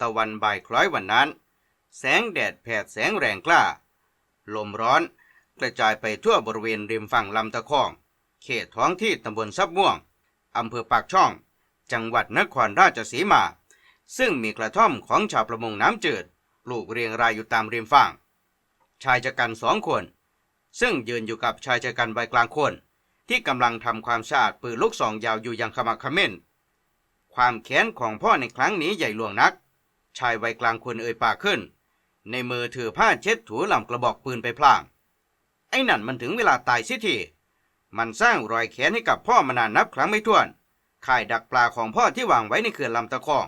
ตะวันบ่ายคล้อยวันนั้น แสงแดดแผดแสงแรงกล้า ลมร้อนกระจายไปทั่วบริเวณริมฝั่งลำตะคอง เขตท้องที่ตำบลซับม่วง อำเภอปากช่อง จังหวัดนครราชสีมา ซึ่งมีกระท่อมของชาวประมงน้ำจืดปลูกเรียงรายอยู่ตามริมฝั่ง ชายชะกันสองคน ซึ่งยืนอยู่กับชายชะกันใบกลางคน ที่กำลังทำความสะอาดปืนลูกซองยาวอยู่อย่างขมักขม้น ความแค้นของพ่อในครั้งนี้ใหญ่หลวงนัก ชายวัยกลางคนเอ่ยปากขึ้น ในมือถือผ้าเช็ดถูลำกระบอกปืนไปพลาง ไอ้นั่นมันถึงเวลาตายเสิทีมันสร้างรอยแค้นให้กับพ่อมานานนับครั้งไม่ถ้วนข่ายดักปลาของพ่อที่วางไว้ในเขื่อนลำตะคอง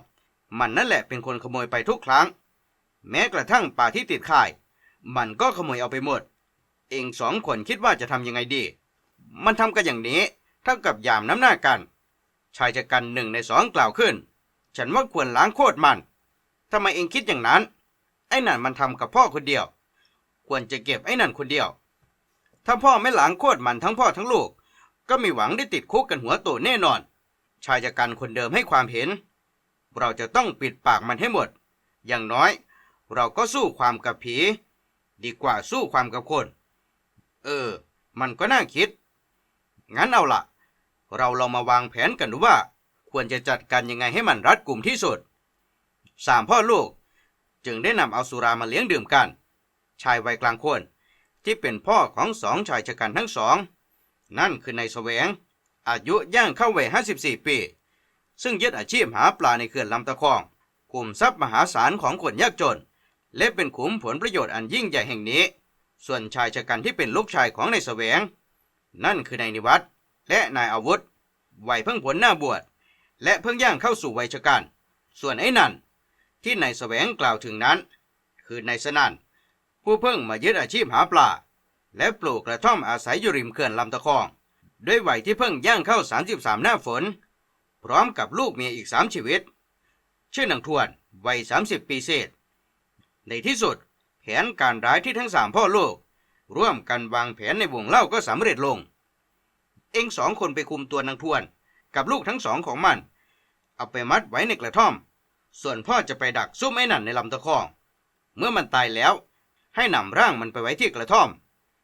มันนั่นแหละเป็นคนขโมยไปทุกครั้ง แม้กระทั่งปลาที่ติดข่าย มันก็ขโมยเอาไปหมด เองสองคนคิดว่าจะทำยังไงดี มันทำกันอย่างนี้เท่ากับยามน้ำหน้ากัน ชายชะกันหนึ่งในสองกล่าวขึ้น ฉันว่าควรล้างโคตรมัน ทำไมเองคิดอย่างนั้น ไอ้นั่นมันทำกับพ่อคนเดียว ควรจะเก็บไอ้นั่นคนเดียว ถ้าพ่อไม่หล้างโคตรมันทั้งพ่อทั้งลูก ก็มีหวังได้ติดคุกกันหัวโตแน่นอน ชายชะกันคนเดิมให้ความเห็น เราจะต้องปิดปากมันให้หมด อย่างน้อย เราก็สู้ความกับผี ดีกว่าสู้ความกับคน เออ มันก็น่าคิด งั้นเอาล่ะ เราลองมาวางแผนกันดูว่า ควรจะจัดการยังไงให้มันรัดกลุ่มที่สุด สามพ่อลูก จึงได้นำเอาสุรามาเลี้ยงดื่มกัน ชายวัยกลางคนที่เป็นพ่อของสองชายชะกันทั้งสอง นั่นคือนายแสวง อายุย่างเข้าวัย54 ปี ซึ่งยึดอาชีพหาปลาในเขื่อนลำตะคองกลุ่มทรัพย์มหาศาลของคนยากจน และเป็นขุมผลประโยชน์อันยิ่งใหญ่แห่งนี้ ส่วนชายชะกันที่เป็นลูกชายของนายแสวง นั่นคือนายนิวัฒน์และนายอาวุธวัยเพิ่งผลหน้าบวชและเพิ่งย่างเข้าสู่วัยชะกัน ส่วนไอ้นั่น ที่นายแสวงกล่าวถึงนั้น คือนายสนั่นผู้เพิ่งมายึดอาชีพหาปลาและปลูกกระท่อมอาศัยอยู่ริมเขื่อนลำตะคอง ด้วยวัยที่เพิ่งย่างเข้า 33 หน้าฝน พร้อมกับลูกเมียอีกสามชีวิต ชื่อนางทวนวัย 30 ปีเศษ ในที่สุดแผนการร้ายที่ทั้งสามพ่อลูก ร่วมกันวางแผนในวงเล่าก็สำเร็จลง เองสองคนไปคุมตัวนางทวน กับลูกทั้งสองของมัน เอาไปมัดไว้ในกระท่อม ส่วนพ่อจะไปดักซุ่มไอ้นั่นในลำตะคอง เมื่อมันตายแล้ว ให้นำร่างมันไปไว้ที่กระท่อม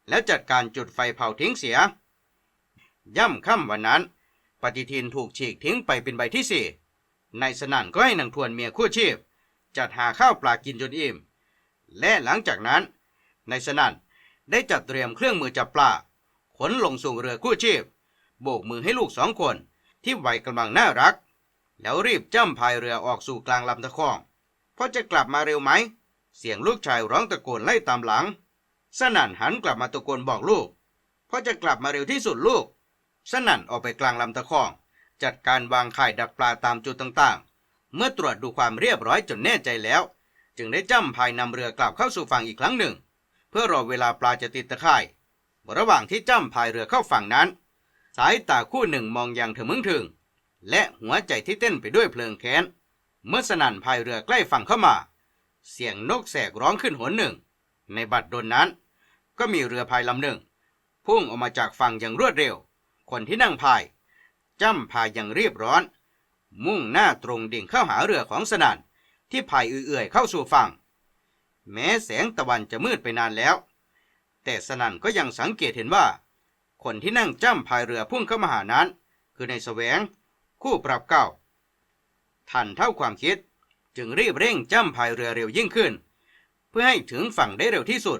แล้วจัดการจุดไฟเผาทิ้งเสีย ย่ำค่ำวันนั้น ปฏิทินถูกฉีกทิ้งไปเป็นใบที่สี่นายสนั่นก็ให้นางทวนเมียคู่ชีพ จัดหาข้าวปลากินจนอิ่ม และหลังจากนั้นนายสนั่นได้จัดเตรียมเครื่องมือจับปลาขนลงสู่เรือกู้ชีพ โบกมือให้ลูกสองคนที่วัยกำลังน่ารัก แล้วรีบจ้ำพายเรือออกสู่กลางลำตะคองพ่อจะกลับมาเร็วไหม เสียงลูกชายร้องตะโกนไล่ตามหลัง สนั่นหันกลับมาตะโกนบอกลูกพ่อจะกลับมาเร็วที่สุดลูก สนั่นออกไปกลางลำตะคอง จัดการวางไข่ดักปลาตามจุดต่างๆ เมื่อตรวจดูความเรียบร้อยจนแน่ใจแล้ว จึงได้จ้ำพายนำเรือกลับเข้าสู่ฝั่งอีกครั้งหนึ่ง เพื่อรอเวลาปลาจะติดตะข่าย ระหว่างที่จ้ำพายเรือเข้าฝั่งนั้น สายตาคู่หนึ่งมองอย่างถึงมึงถึง และหัวใจที่เต้นไปด้วยเพลิงแค้น เมื่อสนั่นพายเรือใกล้ฝั่งเข้ามา เสียงนกแสกร้องขึ้นหนหนึ่ง ในบัดดลนั้น ก็มีเรือพายลำหนึ่ง พุ่งออกมาจากฝั่งอย่างรวดเร็ว คนที่นั่งพายจ้ำพายอย่างเรียบร้อน มุ่งหน้าตรงดิ่งเข้าหาเรือของสนั่นที่พายเอื่อยๆเข้าสู่ฝั่ง แม้แสงตะวันจะมืดไปนานแล้ว แต่สนั่นก็ยังสังเกตเห็นว่า คนที่นั่งจ้ำพายเรือพุ่งเข้ามาหานั้น คือในายแสวง คู่ปรับเก่าทันเท่าความคิด จึงรีบเร่งจ้ำพายเรือเร็วยิ่งขึ้น เพื่อให้ถึงฝั่งได้เร็วที่สุด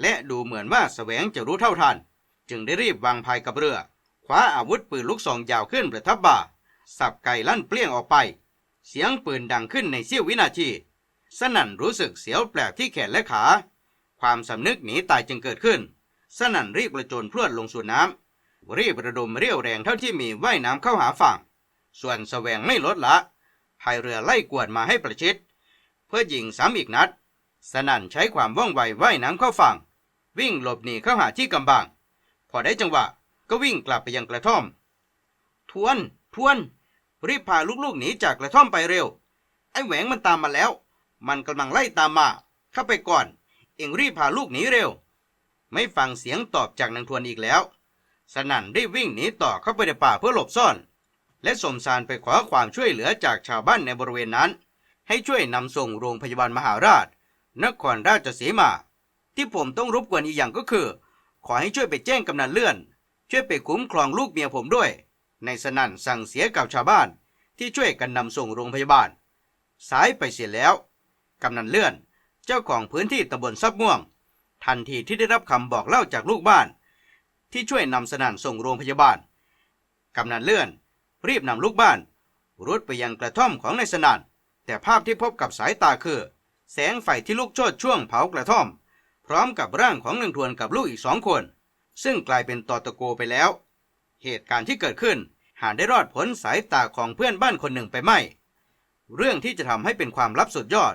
และดูเหมือนว่าแสวงจะรู้เท่าทัน จึงได้รีบวางพายกับเรือ คว้าอาวุธปืนลูกซองยาวขึ้นประทับบ่า สับไก่ลั่นเปลี่ยงออกไป เสียงปืนดังขึ้นในเสี้ยววินาที สนั่นรู้สึกเสียวแปลกที่แขนและขา ความสำนึกหนีตายจึงเกิดขึ้น สนั่นรีบกระโจนพรวดลงสู่น้ำรีบระดมเรี่ยวแรงเท่าที่มีว่ายน้ำเข้าหาฝั่ง ส่วนแสวงไม่ลดละพายเรือไล่กวดมาให้ประชิด เพื่อยิงซ้ำอีกนัด สนั่นใช้ความว่องไวว่ายน้ำเข้าฝั่ง วิ่งหลบหนีเข้าหาที่กำบัง พอได้จังหวะก็วิ่งกลับไปยังกระท่อม ทวน ทวน รีบพาลูกๆหนีจากกระท่อมไปเร็ว ไอ้แหวงมันตามมาแล้ว มันกำลังไล่ตามมา เข้าไปก่อน เอ็งรีบพาลูกหนีเร็ว ไม่ฟังเสียงตอบจากนางทวนอีกแล้ว สนั่นได้วิ่งหนีต่อเข้าไปในป่าเพื่อหลบซ่อน และสมสารไปขอความช่วยเหลือจากชาวบ้านในบริเวณนั้น ให้ช่วยนำส่งโรงพยาบาลมหาราช นครราชสีมา ที่ผมต้องรบกวนอีกอย่างก็คือ ขอให้ช่วยไปแจ้งกำนันเลื่อน ช่วยไปคุ้มครองลูกเมียผมด้วย ในสนั่นสั่งเสียกับชาวบ้าน ที่ช่วยกันนำส่งโรงพยาบาล สายไปเสียแล้วกำนันเลื่อน เจ้าของพื้นที่ตำบลซับม่วง ทันทีที่ได้รับคำบอกเล่าจากลูกบ้าน ที่ช่วยนำสนั่นส่งโรงพยาบาลกำนันเลื่อน รีบนำลูกบ้าน รุดไปยังกระท่อมของนายสนันแต่ภาพที่พบกับสายตาคือ แสงไฟที่ลุกโชนช่วงเผากระท่อม พร้อมกับร่างของนึ่งทวนกับลูกอีกสองคน ซึ่งกลายเป็นตอตะโกไปแล้ว เหตุการณ์ที่เกิดขึ้นหาได้รอดพ้นสายตาของเพื่อนบ้านคนหนึ่งไปไม่ เรื่องที่จะทำให้เป็นความลับสุดยอด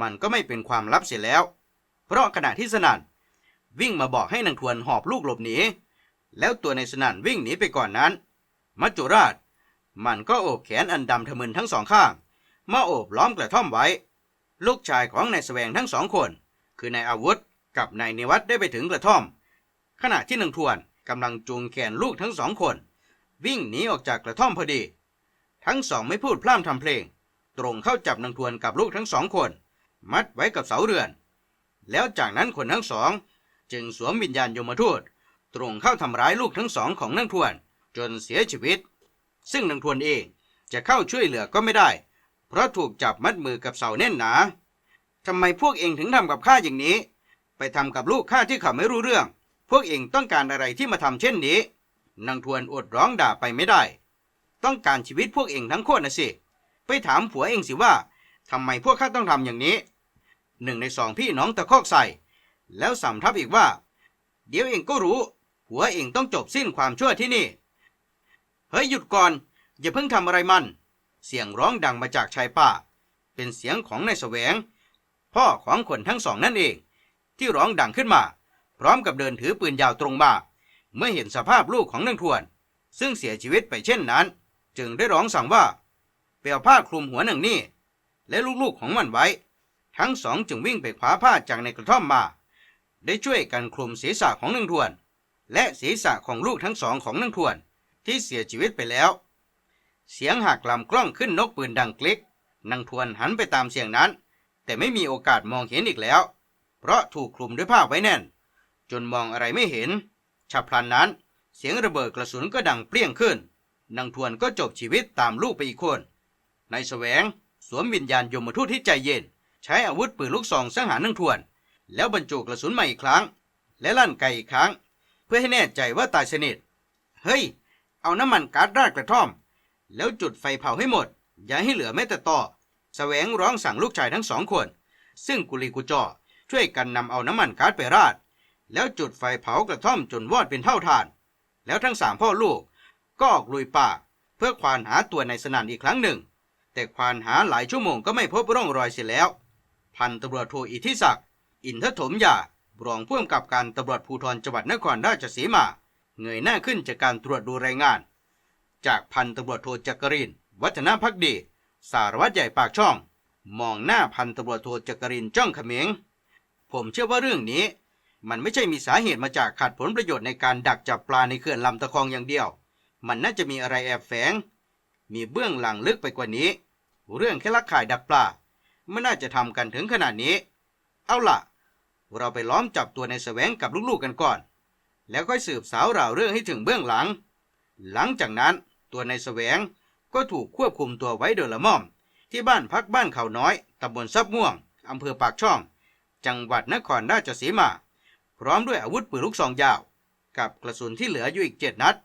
มันก็ไม่เป็นความลับเสียแล้ว เพราะขณะที่สนั่นวิ่งมาบอกให้นางทวนหอบลูกหลบหนี แล้วตัวในสนั่นวิ่งหนีไปก่อนนั้น มัจจุราช มันก็โอบแขนอันดำทะมึนทั้งสองข้าง มาโอบล้อมกระท่อมไว้ ลูกชายของนายแสวงทั้งสองคน คือนายอาวุธกับนายนิวัฒน์ได้ไปถึงกระท่อม ขณะที่นางทวนกำลังจูงแขนลูกทั้งสองคน วิ่งหนีออกจากกระท่อมพอดี ทั้งสองไม่พูดพร่ำทำเพลง ตรงเข้าจับนางทวนกับลูกทั้งสองคน มัดไว้กับเสาเรือน แล้วจากนั้นคนทั้งสอง จึงสวมวิญญาณยมทูตตรงเข้าทำร้ายลูกทั้งสองของนางทวน จนเสียชีวิต ซึ่งนางทวนเองจะเข้าช่วยเหลือก็ไม่ได้ เพราะถูกจับมัดมือกับเสาแน่นหนาทำไมพวกเองถึงทำกับข้าอย่างนี้ ไปทำกับลูกข้าที่เขาไม่รู้เรื่อง พวกเองต้องการอะไรที่มาทำเช่นนี้นางทวนอดร้องด่าไปไม่ได้ ต้องการชีวิตพวกเองทั้งโคตรนะสิ ไปถามผัวเองสิว่าทำไมพวกข้าต้องทำอย่างนี้ หนึ่งในสองพี่น้องตะคอกใส่ แล้วสำทับอีกว่า เดี๋ยวเองก็รู้ ผัวเองต้องจบสิ้นความชั่วที่นี่ เฮ้ยหยุดก่อน อย่าเพิ่งทำอะไรมัน เสียงร้องดังมาจากชายป่า เป็นเสียงของนายแสวง พ่อของคนทั้งสองนั่นเอง ที่ร้องดังขึ้นมา พร้อมกับเดินถือปืนยาวตรงมาเมื่อเห็นสภาพลูกของนางทวน ซึ่งเสียชีวิตไปเช่นนั้น จึงได้ร้องสั่งว่าเปลวผ้าคลุมหัวหนังนี่ และลูกๆของมันไว้ ทั้งสองจึงวิ่งไปคว้าผ้าจากในกระท่อมมา ได้ช่วยกันคลุมศีรษะของนางทวน และศีรษะของลูกทั้งสองของนางทวน ที่เสียชีวิตไปแล้ว เสียงหักลำกล้องขึ้นนกปืนดังคลิกนางทวนหันไปตามเสียงนั้น แต่ไม่มีโอกาสมองเห็นอีกแล้ว เพราะถูกคลุมด้วยผ้าไว้แน่น จนมองอะไรไม่เห็นฉับพลันนั้น เสียงระเบิดกระสุนก็ดังเปรี้ยงขึ้นนางทวนก็จบชีวิตตามลูกไปอีกคนนายแสวงสวมวิญญาณยมทูตที่ใจเย็น ใช้อาวุธปืนลูกซองสังหารนางทวน แล้วบรรจุกระสุนใหม่อีกครั้ง และลั่นไกอีกครั้ง เพื่อให้แน่ใจว่าตายสนิทเฮ้ย เอาน้ำมันก๊าซราดกระท่อม แล้วจุดไฟเผาให้หมด อย่าให้เหลือแม้แต่ต่อแสวงร้องสั่งลูกชายทั้งสองคน ซึ่งกุลีกุจอช่วยกันนำเอาน้ำมันก๊าซไปราด แล้วจุดไฟเผากระท่อมจนวอดเป็นเท่าทาน แล้วทั้งสามพ่อลูก ก็ออกลุยป่า เพื่อควานหาตัวในสนันอีกครั้งหนึ่ง แต่ควานหาหลายชั่วโมงก็ไม่พบร่องรอยเสียแล้ว พันตำรวจโทอิทธิศักดิ์อินทถมยารองผู้กำกับการตำรวจภูธรจังหวัดนครราชสีมา เงยหน้าขึ้นจากการตรวจดูรายงาน จากพันตำรวจโทจักริน วัฒนพักดี สารวัตรใหญ่ปากช่อง มองหน้าพันตำรวจโทจักรินจ้องเขม็งผมเชื่อว่าเรื่องนี้ มันไม่ใช่มีสาเหตุมาจากขาดผลประโยชน์ในการดักจับปลาในเขื่อนลำตะคองอย่างเดียว มันน่าจะมีอะไรแอบแฝง มีเบื้องหลังลึกไปกว่านี้ เรื่องแค่ลักข่ายดักปลาไม่น่าจะทำกันถึงขนาดนี้ เอาล่ะ เราไปล้อมจับตัวในแสวงกับลูกๆกันก่อน แล้วค่อยสืบสาวราวเรื่องให้ถึงเบื้องหลัง หลังจากนั้นตัวในแสวงก็ถูกควบคุมตัวไว้โดยละม่อม ที่บ้านพักบ้านเขาน้อยตำบลซับม่วงอำเภอปากช่อง จังหวัดนครราชสีมา พร้อมด้วยอาวุธปืนลูกซองยาว กับกระสุนที่เหลืออยู่อีกเจ็ดนัด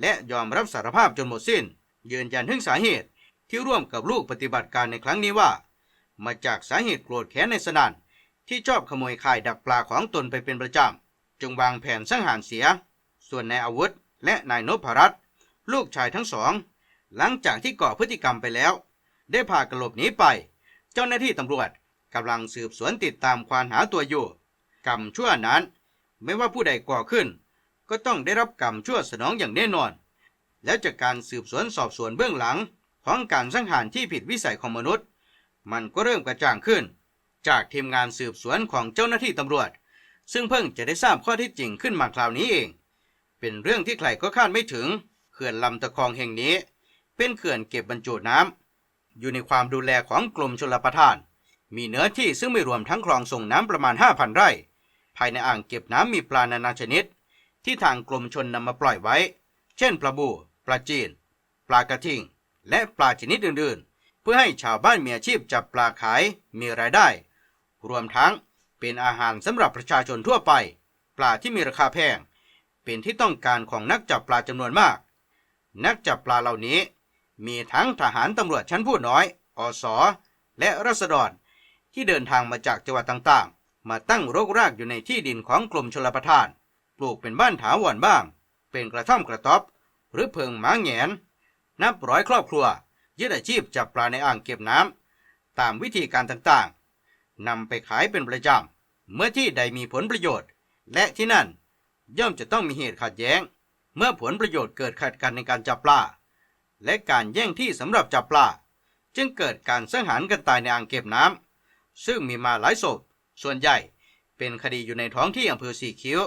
และยอมรับสารภาพจนหมดสิ้น ยืนยันถึงสาเหตุที่ร่วมกับลูกปฏิบัติการในครั้งนี้ว่า มาจากสาเหตุโกรธแค้นในสนานที่ชอบขโมยข่ายดักปลาของตนไปเป็นประจำ จึงวางแผนสังหารเสีย ส่วนนายอาวุธและนายนพรัตน์ลูกชายทั้งสอง หลังจากที่ก่อพฤติกรรมไปแล้ว ได้พากระหลบหนีไป เจ้าหน้าที่ตำรวจกำลังสืบสวนติดตามควานหาตัวอยู่ กรรมชั่วนั้น ไม่ว่าผู้ใดก่อขึ้น ก็ต้องได้รับกรรมชั่วสนองอย่างแน่นอน แล้วจากการสืบสวนสอบสวนเบื้องหลังของการสังหารที่ผิดวิสัยของมนุษย์ มันก็เริ่มกระจ่างขึ้น จากทีมงานสืบสวนของเจ้าหน้าที่ตำรวจ ซึ่งเพิ่งจะได้ทราบข้อที่จริงขึ้นมาคราวนี้เอง เป็นเรื่องที่ใครก็คาดไม่ถึง เขื่อนลำตะคองแห่งนี้ เป็นเขื่อนเก็บบรรจุน้ำอยู่ในความดูแลของกรมชลประทาน มีเนื้อที่ซึ่งไม่รวมทั้งคลองส่งน้ำประมาณ 5,000 ไร่ ภายในอ่างเก็บน้ำมีปลานานาชนิด ที่ทางกรมชนนำมาปล่อยไว้ เช่นปลาบูปลาจีน ปลากระทิง และปลาชนิดอื่นๆ เพื่อให้ชาวบ้านมีอาชีพจับปลาขายมีรายได้ รวมทั้ง เป็นอาหารสำหรับประชาชนทั่วไป ปลาที่มีราคาแพง เป็นที่ต้องการของนักจับปลาจำนวนมาก นักจับปลาเหล่านี้ มีทั้งทหารตำรวจชั้นผู้น้อย อสและรัษฎรที่เดินทางมาจากจังหวัดต่างๆ มาตั้งรกรากอยู่ในที่ดินของกรมชลประทาน ปลูกเป็นบ้านถาวรบ้าง เป็นกระท่อมกระต๊อบ หรือเพิงหมาแหงน นับร้อยครอบครัวยึดอาชีพจับปลาในอ่างเก็บน้ำตามวิธีการต่างๆ นำไปขายเป็นประจำ เมื่อที่ใดมีผลประโยชน์ และที่นั่น ย่อมจะต้องมีเหตุขัดแย้ง เมื่อผลประโยชน์เกิดขัดกันในการจับปลาและการแย่งที่สำหรับจับปลาจึงเกิดการสังหารกันตายในอ่างเก็บน้ำซึ่งมีมาหลายศพ ส่วนใหญ่เป็นคดีอยู่ในท้องที่อำเภอสีคิ้ว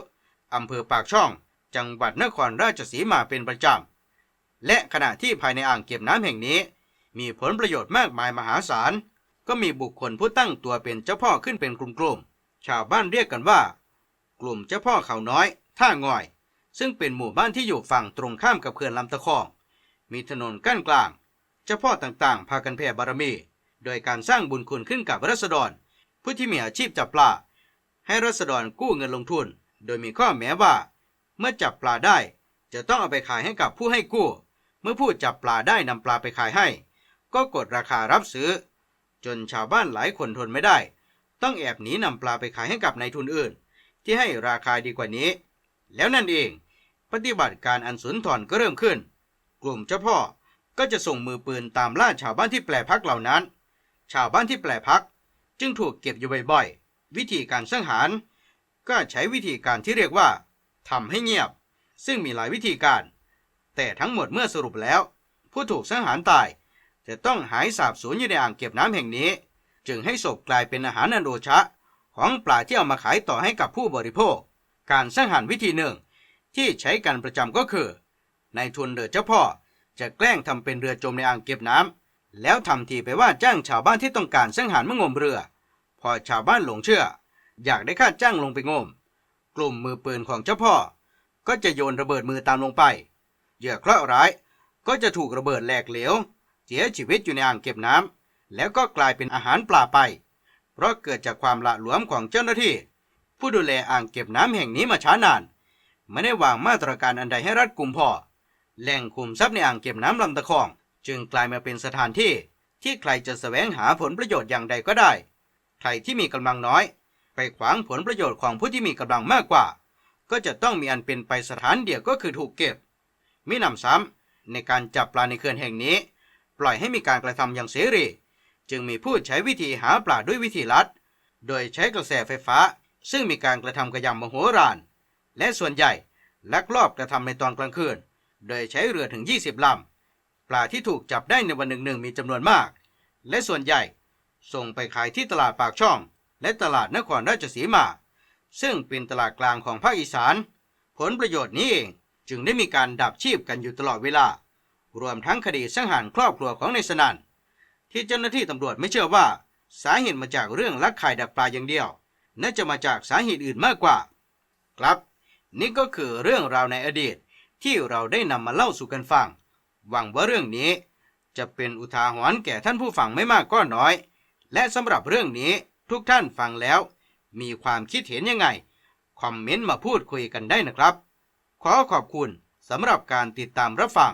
อำเภอปากช่อง จังหวัดนครราชสีมาเป็นประจำและขณะที่ภายในอ่างเก็บน้ำแห่งนี้ มีผลประโยชน์มากมายมหาศาล ก็มีบุคคลผู้ตั้งตัวเป็นเจ้าพ่อขึ้นเป็นกลุ่มๆ ชาวบ้านเรียกกันว่า กลุ่มเจ้าพ่อเขาน้อย ท่างอย ซึ่งเป็นหมู่บ้านที่อยู่ฝั่งตรงข้ามกับเขื่อนลำตะคอง มีถนนกั้นกลาง เจ้าพ่อต่างๆ พากันแผ่บารมี โดยการสร้างบุญคุณขึ้นกับรัษฎร ผู้ที่มีอาชีพจับปลา ให้รัษฎรกู้เงินลงทุน โดยมีข้อแม้ว่า เมื่อจับปลาได้ จะต้องเอาไปขายให้กับผู้ให้กู้ เมื่อผู้จับปลาได้นำปลาไปขายให้ ก็กดราคารับซื้อ จนชาวบ้านหลายคนทนไม่ได้ ต้องแอบหนีนำปลาไปขายให้กับนายทุนอื่น ที่ให้ราคาดีกว่านี้ แล้วนั่นเอง ปฏิบัติการอันสุนทรก็เริ่มขึ้น กลุ่มเจ้าพ่อก็จะส่งมือปืนตามล่าชาวบ้านที่แปลพักเหล่านั้น ชาวบ้านที่แปลพัก จึงถูกเก็บอยู่บ่อยๆ วิธีการสังหาร ก็ใช้วิธีการที่เรียกว่าทำให้เงียบ ซึ่งมีหลายวิธีการ แต่ทั้งหมดเมื่อสรุปแล้ว ผู้ถูกสังหารตาย จะต้องหายสาบสูญอยู่ในอ่างเก็บน้ำแห่งนี้ จึงให้ศพกลายเป็นอาหารอันโอชะ ของปลาที่เอามาขายต่อให้กับผู้บริโภค การสังหารวิธีหนึ่ง ที่ใช้กันประจำก็คือในายทุนเรือเจ้าพ่อจะแกล้งทำเป็นเรือจมในอ่างเก็บน้ำแล้วทำทีไปว่าจ้างชาวบ้านที่ต้องการสังหารมางมเรือ พอชาวบ้านหลงเชื่อ อยากได้ค่าจ้างลงไปงม กลุ่มมือปืนของเจ้าพ่อ ก็จะโยนระเบิดมือตามลงไปเหยื่อเคราะห์ร้ายก็จะถูกระเบิดแหลกเหลว สียชีวิตอยู่ในอ่างเก็บน้ำแล้วก็กลายเป็นอาหารปลาไป เพราะเกิดจากความละหลวมของเจ้าหน้าที่ ผู้ดูแลอ่างเก็บน้ำแห่งนี้มาช้านาน ไม่ได้วางมาตรการอันใดให้รัดกุมพอ แหล่งคุมทรัพย์ในอ่างเก็บน้ำลำตะคอง จึงกลายมาเป็นสถานที่ที่ใครจะแสวงหาผลประโยชน์อย่างใดก็ได้ ใครที่มีกำลังน้อย ไปขวางผลประโยชน์ของผู้ที่มีกำลังมากกว่า ก็จะต้องมีอันเป็นไปสถานเดียวก็คือถูกเก็บมิหนำซ้ำในการจับปลาในเขื่อนแห่งนี้ ปล่อยให้มีการกระทำอย่างเสรี จึงมีผู้ใช้วิธีหาปลาด้วยวิธีลัด โดยใช้กระแสไฟฟ้า ซึ่งมีการกระทำกระยำมโหฬารและส่วนใหญ่ลักลอบกระทำในตอนกลางคืน โดยใช้เรือถึง 20ลำปลาที่ถูกจับได้ในวันหนึ่งหนึ่งมีจำนวนมาก และส่วนใหญ่ส่งไปขายที่ตลาดปากช่อง และตลาดนครราชสีมา ซึ่งเป็นตลาดกลางของภาคอีสาน ผลประโยชน์นี้เองจึงได้มีการดับชีพกันอยู่ตลอดเวลา รวมทั้งคดีสังหารครอบครัวของนายสนันที่เจ้าหน้าที่ตำรวจไม่เชื่อว่า สาเหตุมาจากเรื่องลักไข่ดักปลาอย่างเดียว น่าจะมาจากสาเหตุอื่นมากกว่า ครับ นี่ก็คือเรื่องราวในอดีตที่เราได้นำมาเล่าสู่กันฟัง หวังว่าเรื่องนี้ จะเป็นอุทาหรณ์แก่ท่านผู้ฟังไม่มากก็น้อย และสำหรับเรื่องนี้ทุกท่านฟังแล้ว มีความคิดเห็นยังไง คอมเมนต์มาพูดคุยกันได้นะครับ ขอขอบคุณสำหรับการติดตามรับฟัง